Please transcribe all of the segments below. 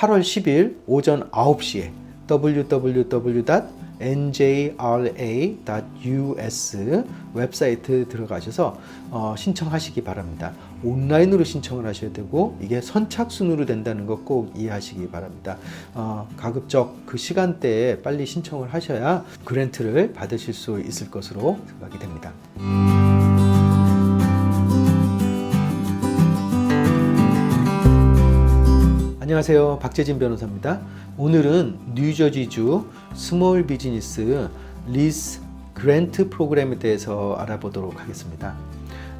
8월 10일 오전 9시에 www.njra.us 웹사이트 들어가셔서 어, 신청하시기 바랍니다. 온라인으로 신청을 하셔야 되고 이게 선착순으로 된다는 것 꼭 이해하시기 바랍니다. 어, 가급적 그 시간대에 빨리 신청을 하셔야 그랜트를 받으실 수 있을 것으로 생각이 됩니다. 안녕하세요. 박재진 변호사입니다. 오늘은 뉴저지주 스몰 비즈니스 리스 그랜트 프로그램에 대해서 알아보도록 하겠습니다.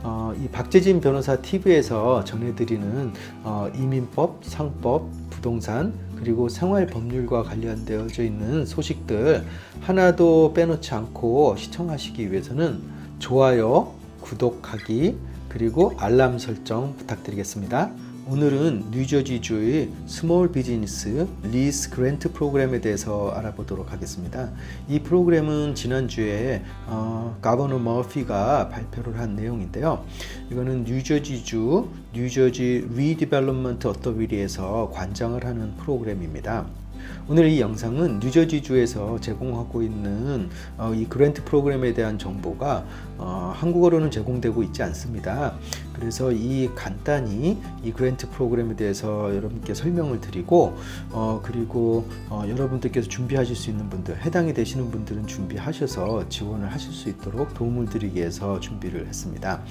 어, 이 박재진 변호사 TV에서 전해드리는 어, 이민법, 상법, 부동산 그리고 생활 법률과 관련되어져 있는 소식들 하나도 빼놓지 않고 시청하시기 위해서는 좋아요, 구독하기 그리고 알람 설정 부탁드리겠습니다. 오늘은 뉴저지주의 스몰 비즈니스 리스 그랜트 프로그램에 대해서 알아보도록 하겠습니다. 이 프로그램은 지난주에 어, 가버너 머피가 발표를 한 내용인데요. 이거는 뉴저지주 뉴저지 리디벨롭먼트 어터비리에서 관장을 하는 프로그램입니다. 오늘 이 영상은 뉴저지주에서 제공하고 있는 어, 이 그랜트 프로그램에 대한 정보가 어, 한국어로는 제공되고 있지 않습니다. 그래서 이 간단히 이 그랜트 프로그램에 대해서 여러분께 설명을 드리고 어, 그리고 어, 여러분들께서 준비하실 수 있는 분들 해당이 되시는 분들은 준비하셔서 지원을 하실 수 있도록 도움을 드리기 위해서 준비를 했습니다.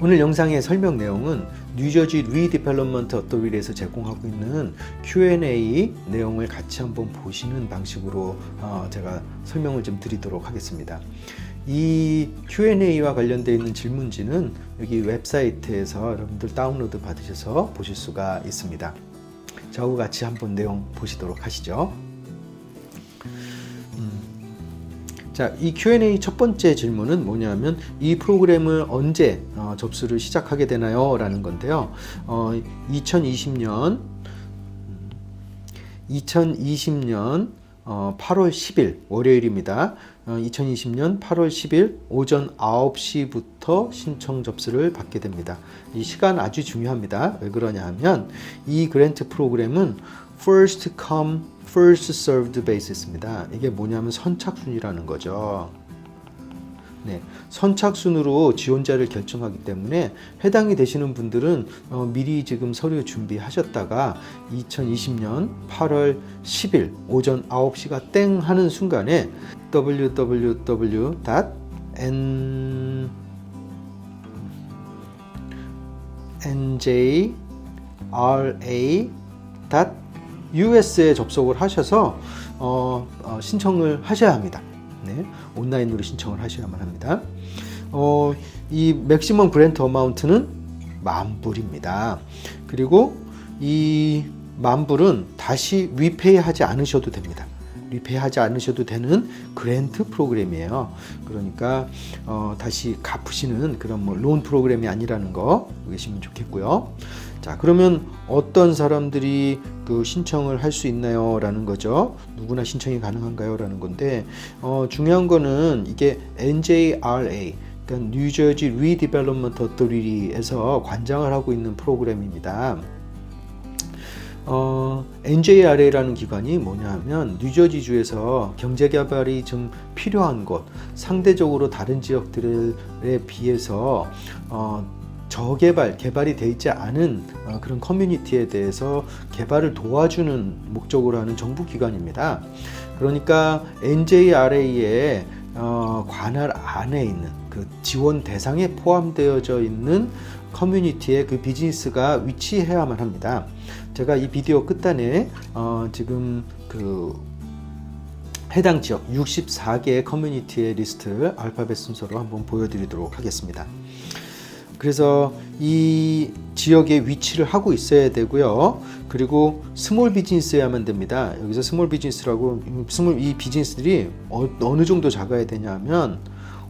오늘 영상의 설명 내용은 뉴저지 리디벨롭먼트 어토리에서 제공하고 있는 Q&A 내용을 같이 한번 보시는 방식으로 어, 제가 설명을 좀 드리도록 하겠습니다. 이 Q&A와 관련되어 있는 질문지는 여기 웹사이트에서 여러분들 다운로드 받으셔서 보실 수가 있습니다. 저하고 같이 한번 내용 보시도록 하시죠. 자, 이 Q&A 첫 번째 질문은 뭐냐면 이 프로그램을 언제 어, 접수를 시작하게 되나요? 라는 건데요. 어, 2020년 2020년 어, 8월 10일 월요일입니다. 어, 2020년 8월 10일 오전 9시부터 신청 접수를 받게 됩니다. 이 시간 아주 중요합니다. 왜 그러냐 하면 이 그랜트 프로그램은 first come first served basis입니다. 이게 뭐냐면 선착순이라는 거죠. 네, 선착순으로 지원자를 결정하기 때문에 해당이 되시는 분들은 어, 미리 지금 서류 준비하셨다가 2020년 8월 10일 오전 9시가 땡 하는 순간에 www.n njra.us에 접속을 하셔서 어, 어, 신청을 하셔야 합니다. 네, 온라인으로 신청을 하셔야만 합니다. 어, 이 맥시멈 그랜트 어마운트는 만 불입니다. 그리고 이 만 불은 다시 리페이하지 않으셔도 됩니다. 리페이하지 않으셔도 되는 그랜트 프로그램이에요. 그러니까 어, 다시 갚으시는 그런 뭐 론 프로그램이 아니라는 거 계시면 좋겠고요. 자 그러면 어떤 사람들이 그 신청을 할 수 있나요?라는 거죠. 누구나 신청이 가능한가요?라는 건데 어, 중요한 거는 이게 NJRA 그러니까 뉴저지 리디벨롭먼트 어토리티에서 관장을 하고 있는 프로그램입니다. 어, NJRA라는 기관이 뭐냐 하면 뉴저지주에서 경제 개발이 좀 필요한 곳, 상대적으로 다른 지역들에 비해서 어, 저개발, 개발이 돼 있지 않은 어, 그런 커뮤니티에 대해서 개발을 도와주는 목적으로 하는 정부 기관입니다. 그러니까 NJRA의 어, 관할 안에 있는 그 지원 대상에 포함되어져 있는 커뮤니티의 그 비즈니스가 위치해야만 합니다. 제가 이 비디오 끝단에 어, 지금 그 해당 지역 64개의 커뮤니티의 리스트를 알파벳 순서로 한번 보여드리도록 하겠습니다. 그래서 이 지역에 위치를 하고 있어야 되고요. 그리고 스몰 비즈니스여야만 됩니다. 여기서 스몰 비즈니스라고 스몰 이 비즈니스들이 어, 느 정도 작아야 되냐면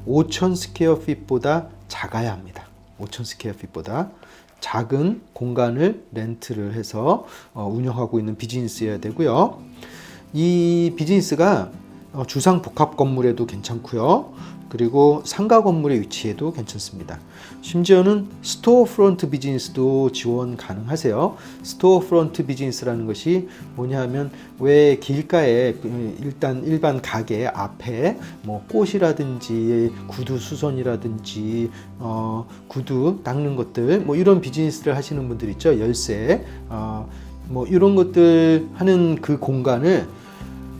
5천 스퀘어 핏보다 작아야 합니다. 5천 스퀘어 핏보다 작은 공간을 렌트를 해서 어, 운영하고 있는 비즈니스여야 되고요. 이 비즈니스가 어, 주상 복합 건물에도 괜찮고요. 그리고 상가 건물의 위치에도 괜찮습니다. 심지어는 스토어 프론트 비즈니스도 지원 가능하세요. 스토어 프론트 비즈니스라는 것이 뭐냐면 왜 길가에 일단 일반 가게 앞에 뭐 꽃이라든지 구두 수선이라든지 어, 구두 닦는 것들 뭐 이런 비즈니스를 하시는 분들 있죠 열쇠 어, 뭐 이런 것들 하는 그 공간을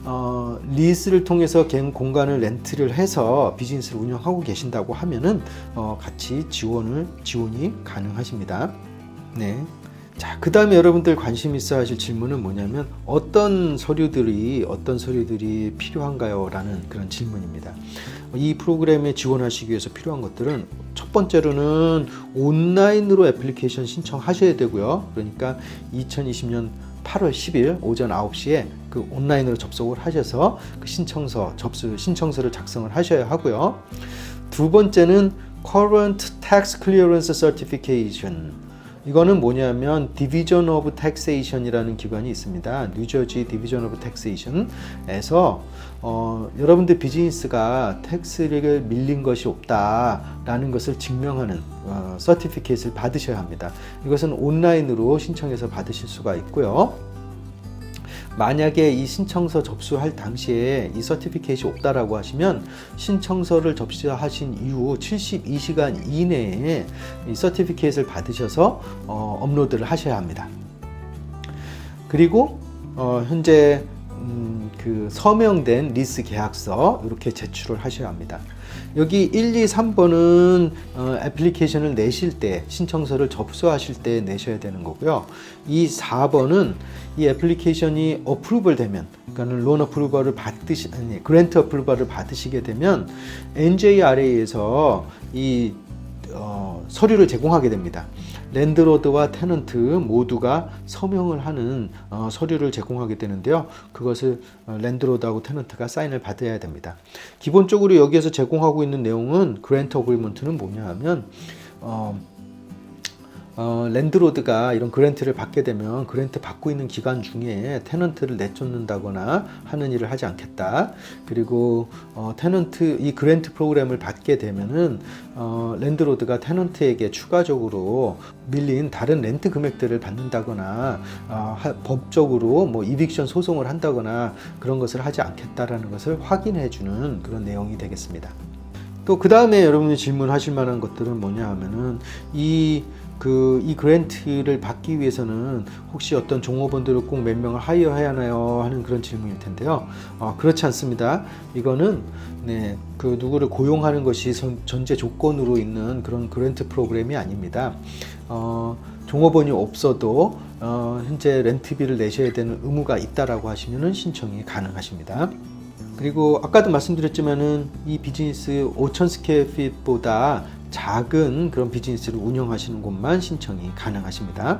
어, 리스를 통해서 갱 공간을 렌트를 해서 비즈니스를 운영하고 계신다고 하면은 어, 같이 지원을 지원이 가능하십니다. 네. 자, 그 다음에 여러분들 관심 있어 하실 질문은 뭐냐면 어떤 서류들이 어떤 서류들이 필요한가요? 라는 그런 질문입니다. 이 프로그램에 지원하시기 위해서 필요한 것들은 첫 번째로는 온라인으로 애플리케이션 신청하셔야 되고요. 그러니까 2020년 8월 10일 오전 9시에 그 온라인으로 접속을 하셔서 그 신청서 접수 신청서를 작성을 하셔야 하고요. 두 번째는 Current Tax Clearance Certification 이거는 뭐냐면 Division of Taxation이라는 기관이 있습니다. 뉴저지 Division of Taxation에서 어, 여러분들 비즈니스가 텍스를 밀린 것이 없다라는 것을 증명하는 어, 서티피케이트를 받으셔야 합니다. 이것은 온라인으로 신청해서 받으실 수가 있고요. 만약에 이 신청서 접수할 당시에 이 서티피케이트이 없다라고 하시면 신청서를 접수하신 이후 72시간 이내에 이 서티피케이트를 받으셔서 어, 업로드를 하셔야 합니다. 그리고 어, 현재 음, 그 서명된 리스 계약서 이렇게 제출을 하셔야 합니다. 여기 1, 2, 3번은 어, 애플리케이션을 내실 때 신청서를 접수하실 때 내셔야 되는 거고요. 이 4번은 이 애플리케이션이 어프루벌 되면 그러니까 론 어프루벌을 받으시 아니 그랜트 어프루벌을 받으시게 되면 NJRA에서 이 어, 서류를 제공하게 됩니다. 랜드로드와 테넌트 모두가 서명을 하는 어, 서류를 제공하게 되는데요. 그것을 어, 랜드로드하고 테넌트가 사인을 받아야 됩니다. 기본적으로 여기에서 제공하고 있는 내용은 그랜트 어그리먼트는 뭐냐 하면 어, 어, 랜드로드가 이런 그랜트를 받게 되면 그랜트 받고 있는 기간 중에 테넌트를 내쫓는다거나 하는 일을 하지 않겠다. 그리고 어, 테넌트 이 그랜트 프로그램을 받게 되면은 어, 랜드로드가 테넌트에게 추가적으로 밀린 다른 렌트 금액들을 받는다거나 어, 하, 법적으로 뭐 이빅션 소송을 한다거나 그런 것을 하지 않겠다라는 것을 확인해 주는 그런 내용이 되겠습니다. 또 그 다음에 여러분이 질문하실 만한 것들은 뭐냐 하면은 이 그 이 그랜트를 받기 위해서는 혹시 어떤 종업원들을 꼭 몇 명을 하이어해야 하나요 하는 그런 질문일 텐데요. 어, 그렇지 않습니다. 이거는 네, 그 누구를 고용하는 것이 전제 조건으로 있는 그런 그랜트 프로그램이 아닙니다. 어, 종업원이 없어도 어, 현재 렌트비를 내셔야 되는 의무가 있다라고 하시면 신청이 가능하십니다. 그리고 아까도 말씀드렸지만은 이 비즈니스 5천 스퀘어핏보다 작은 그런 비즈니스를 운영하시는 곳만 신청이 가능하십니다.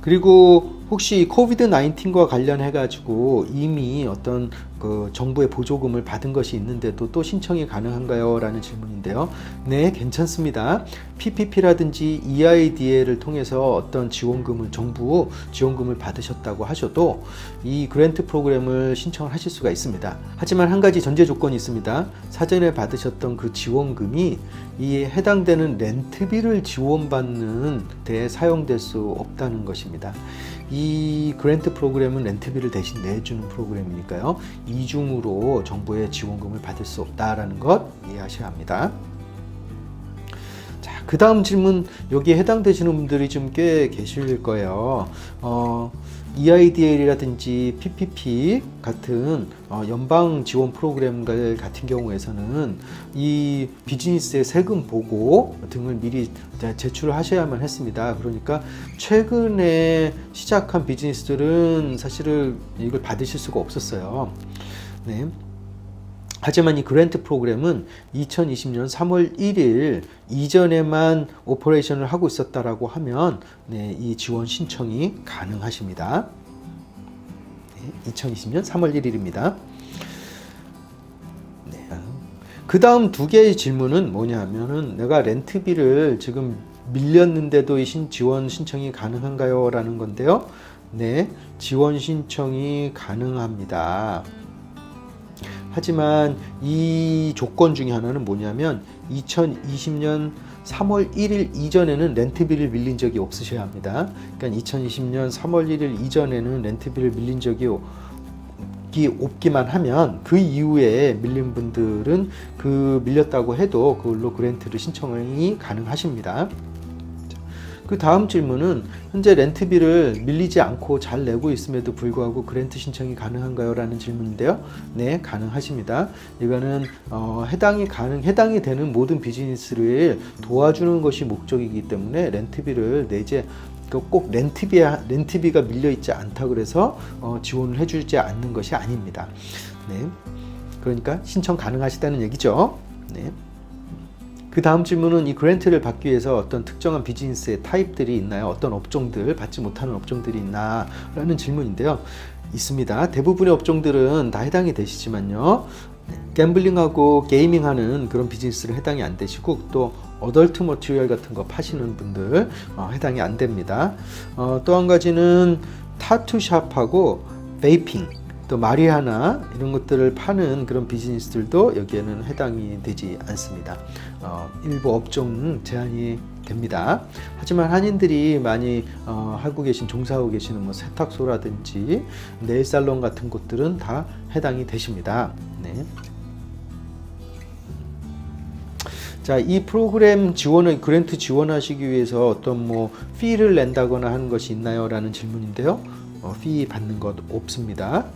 그리고 혹시 코비드 19과 관련해 가지고 이미 어떤 그 정부의 보조금을 받은 것이 있는데도 또 신청이 가능한가요? 라는 질문인데요. 네, 괜찮습니다. PPP라든지 EIDA를 통해서 어떤 지원금을 정부 지원금을 받으셨다고 하셔도 이 그랜트 프로그램을 신청을 하실 수가 있습니다. 하지만 한 가지 전제 조건이 있습니다. 사전에 받으셨던 그 지원금이 이 해당되는 렌트비를 지원받는 데 사용될 수 없다는 것입니다. 이 그랜트 프로그램은 렌트비를 대신 내주는 프로그램이니까요. 이중으로 정부의 지원금을 받을 수 없다라는 것 이해하셔야 합니다. 자, 그 다음 질문 여기에 해당되시는 분들이 좀 꽤 계실 거예요. 어, EIDL이라든지 PPP 같은 어, 연방 지원 프로그램들 같은 경우에서는 이 비즈니스의 세금 보고 등을 미리 제출을 하셔야만 했습니다. 그러니까 최근에 시작한 비즈니스들은 사실은 이걸 받으실 수가 없었어요. 네. 하지만 이 그랜트 프로그램은 2020년 3월 1일 이전에만 오퍼레이션을 하고 있었다라고 하면 네, 이 지원 신청이 가능하십니다. 네, 2020년 3월 1일입니다. 네. 그 다음 두 개의 질문은 뭐냐 하면은 내가 렌트비를 지금 밀렸는데도 이 신, 지원 신청이 가능한가요? 라는 건데요. 네, 지원 신청이 가능합니다. 하지만 이 조건 중에 하나는 뭐냐면 2020년 3월 1일 이전에는 렌트비를 밀린 적이 없으셔야 합니다. 그러니까 2020년 3월 1일 이전에는 렌트비를 밀린 적이 없기, 없기만 하면 그 이후에 밀린 분들은 그 밀렸다고 해도 그걸로 그랜트를 신청이 가능하십니다. 그 다음 질문은 현재 렌트비를 밀리지 않고 잘 내고 있음에도 불구하고 그랜트 신청이 가능한가요? 라는 질문인데요. 네, 가능하십니다. 이거는 어, 해당이 가능 해당이 되는 모든 비즈니스를 도와주는 것이 목적이기 때문에 렌트비를 내지 그꼭 렌트비 렌트비가 밀려 있지 않다 그래서 어, 지원을 해주지 않는 것이 아닙니다. 네, 그러니까 신청 가능하시다는 얘기죠. 네. 그 다음 질문은 이 그랜트를 받기 위해서 어떤 특정한 비즈니스의 타입들이 있나요? 어떤 업종들 받지 못하는 업종들이 있나? 라는 질문인데요. 있습니다. 대부분의 업종들은 다 해당이 되시지만요. 갬블링하고 게이밍하는 그런 비즈니스를 해당이 안 되시고 또 어덜트 머티리얼 같은 거 파시는 분들 어, 해당이 안 됩니다. 어, 또 한 가지는 타투샵하고 베이핑 또 마리아나 이런 것들을 파는 그런 비즈니스들도 여기에는 해당이 되지 않습니다. 어, 일부 업종 제한이 됩니다. 하지만 한인들이 많이 어, 하고 계신 종사하고 계시는 뭐 세탁소라든지 네일 살론 같은 곳들은 다 해당이 되십니다. 네. 자, 이 프로그램 지원을 그랜트 지원하시기 위해서 어떤 뭐 피를 낸다거나 하는 것이 있나요? 라는 질문인데요. 어, 피 받는 것 없습니다.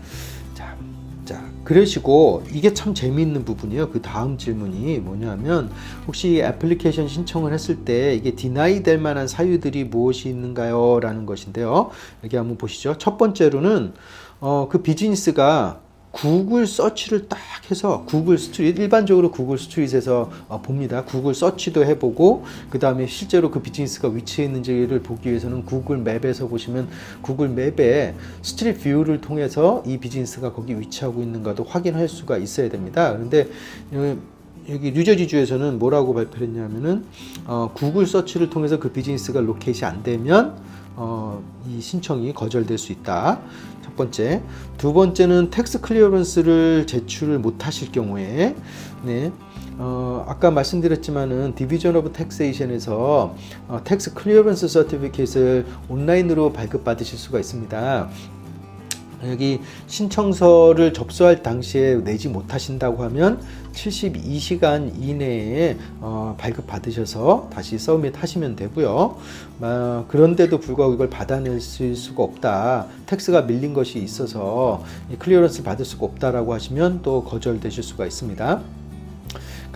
자, 자, 그러시고 이게 참 재미있는 부분이에요. 그 다음 질문이 뭐냐면 혹시 애플리케이션 신청을 했을 때 이게 디나이 될 만한 사유들이 무엇이 있는가요? 라는 것인데요. 여기 한번 보시죠. 첫 번째로는 어, 그 비즈니스가 구글 서치를 딱 해서 구글 스트릿 일반적으로 구글 스트릿에서 어, 봅니다. 구글 서치도 해보고 그 다음에 실제로 그 비즈니스가 위치해 있는지를 보기 위해서는 구글 맵에서 보시면 구글 맵에 스트릿 뷰를 통해서 이 비즈니스가 거기 위치하고 있는가도 확인할 수가 있어야 됩니다. 그런데 어, 여기 뉴저지주에서는 뭐라고 발표했냐면은 어, 구글 서치를 통해서 그 비즈니스가 로케이시 안 되면 어, 이 신청이 거절될 수 있다. 첫 번째. 두 번째는 텍스 클리어런스를 제출을 못 하실 경우에, 네. 어, 아까 말씀드렸지만은 디비전 오브 텍세이션에서 어, 텍스 클리어런스 서티피케이트를 온라인으로 발급받으실 수가 있습니다. 여기 신청서를 접수할 당시에 내지 못하신다고 하면 72시간 이내에 어, 발급 받으셔서 다시 서밋 하시면 되고요. 어, 그런데도 불구하고 이걸 받아낼 수가 없다. 텍스가 밀린 것이 있어서 클리어런스 받을 수가 없다라고 하시면 또 거절되실 수가 있습니다.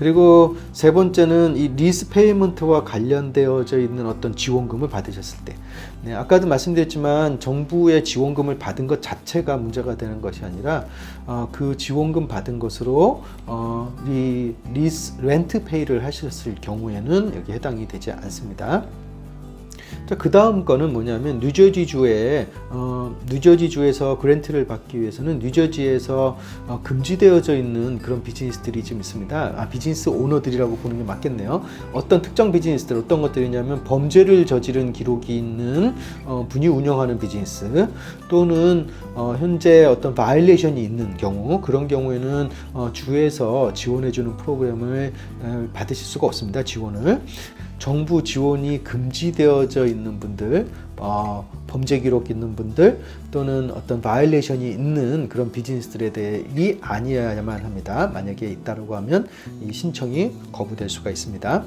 그리고 세 번째는 이 리스 페이먼트와 관련되어져 있는 어떤 지원금을 받으셨을 때, 네, 아까도 말씀드렸지만 정부의 지원금을 받은 것 자체가 문제가 되는 것이 아니라 어, 그 지원금 받은 것으로 어, 이 리스 렌트 페이를 하셨을 경우에는 여기 해당이 되지 않습니다. 자, 그 다음 거는 뭐냐면 뉴저지 주에 어, 뉴저지 주에서 그랜트를 받기 위해서는 뉴저지에서 어, 금지되어져 있는 그런 비즈니스들이 좀 있습니다. 아, 비즈니스 오너들이라고 보는 게 맞겠네요. 어떤 특정 비즈니스들 어떤 것들이냐면 범죄를 저지른 기록이 있는 어, 분이 운영하는 비즈니스 또는 어, 현재 어떤 바일레이션이 있는 경우 그런 경우에는 어, 주에서 지원해주는 프로그램을 어, 받으실 수가 없습니다. 지원을 정부 지원이 금지되어져 있는 분들, 어, 범죄 기록 있는 분들 또는 어떤 바이레이션이 있는 그런 비즈니스들에 대해 아니어야만 합니다. 만약에 있다고 하면 이 신청이 거부될 수가 있습니다.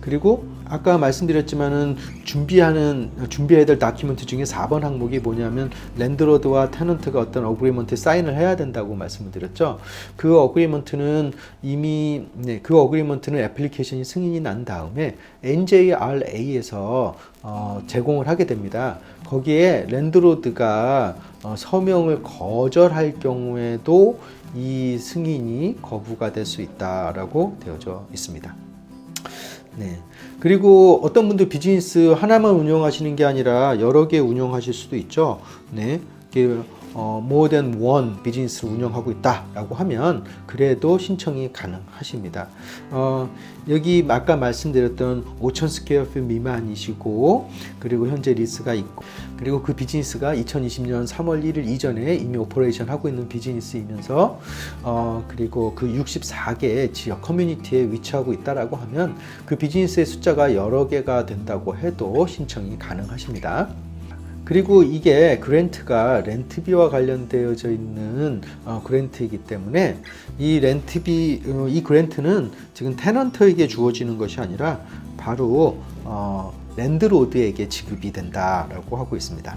그리고 아까 말씀드렸지만은 준비하는 준비해야 될 다큐멘트 중에 4번 항목이 뭐냐면 랜드로드와 테넌트가 어떤 어그리먼트에 사인을 해야 된다고 말씀을 드렸죠. 그 어그리먼트는 이미 네, 그 어그리먼트는 애플리케이션이 승인이 난 다음에 NJRA에서 어, 제공을 하게 됩니다. 거기에 랜드로드가 어, 서명을 거절할 경우에도 이 승인이 거부가 될 수 있다라고 되어져 있습니다. 네. 그리고 어떤 분들 비즈니스 하나만 운영하시는 게 아니라 여러 개 운영하실 수도 있죠. 네. 어, more than one 비즈니스를 운영하고 있다라고 하면 그래도 신청이 가능하십니다. 어, 여기 아까 말씀드렸던 5천 스퀘어 핏 미만이시고 그리고 현재 리스가 있고 그리고 그 비즈니스가 2020년 3월 1일 이전에 이미 오퍼레이션 하고 있는 비즈니스이면서 어, 그리고 그 64개의 지역 커뮤니티에 위치하고 있다라고 하면 그 비즈니스의 숫자가 여러 개가 된다고 해도 신청이 가능하십니다. 그리고 이게 그랜트가 렌트비와 관련되어져 있는 어, 그랜트이기 때문에 이 렌트비 어, 이 그랜트는 지금 테넌트에게 주어지는 것이 아니라 바로 어, 랜드로드에게 지급이 된다라고 하고 있습니다.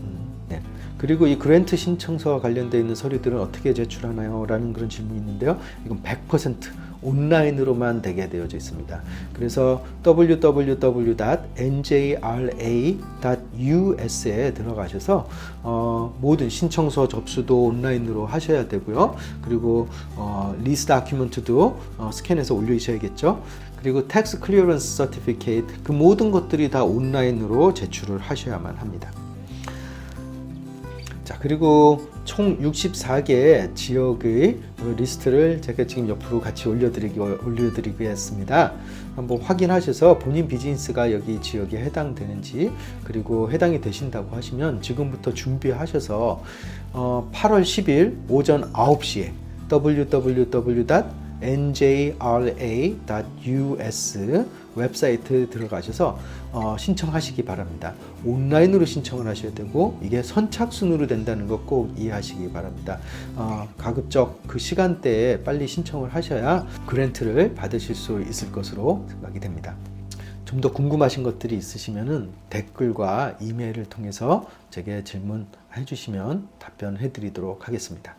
음, 네. 그리고 이 그랜트 신청서와 관련되어 있는 서류들은 어떻게 제출하나요? 라는 그런 질문이 있는데요. 이건 100% 온라인으로만 되게 되어져 있습니다. 그래서 www.njra.us에 들어가셔서 어, 모든 신청서 접수도 온라인으로 하셔야 되고요. 그리고 어, 리스 다큐멘트도 어, 스캔해서 올리셔야겠죠. 그리고 텍스 클리어런스 서티피케이트 그 모든 것들이 다 온라인으로 제출을 하셔야만 합니다. 자 그리고 총 64개 지역의 리스트를 제가 지금 옆으로 같이 올려드리기 올려드리겠습니다. 한번 확인하셔서 본인 비즈니스가 여기 지역에 해당되는지 그리고 해당이 되신다고 하시면 지금부터 준비하셔서 어, 8월 10일 오전 9시에 www. njra.us 웹사이트 들어가셔서 어, 신청하시기 바랍니다. 온라인으로 신청을 하셔야 되고 이게 선착순으로 된다는 것 꼭 이해하시기 바랍니다. 어, 가급적 그 시간대에 빨리 신청을 하셔야 그랜트를 받으실 수 있을 것으로 생각이 됩니다. 좀 더 궁금하신 것들이 있으시면 댓글과 이메일을 통해서 제게 질문해 주시면 답변해 드리도록 하겠습니다.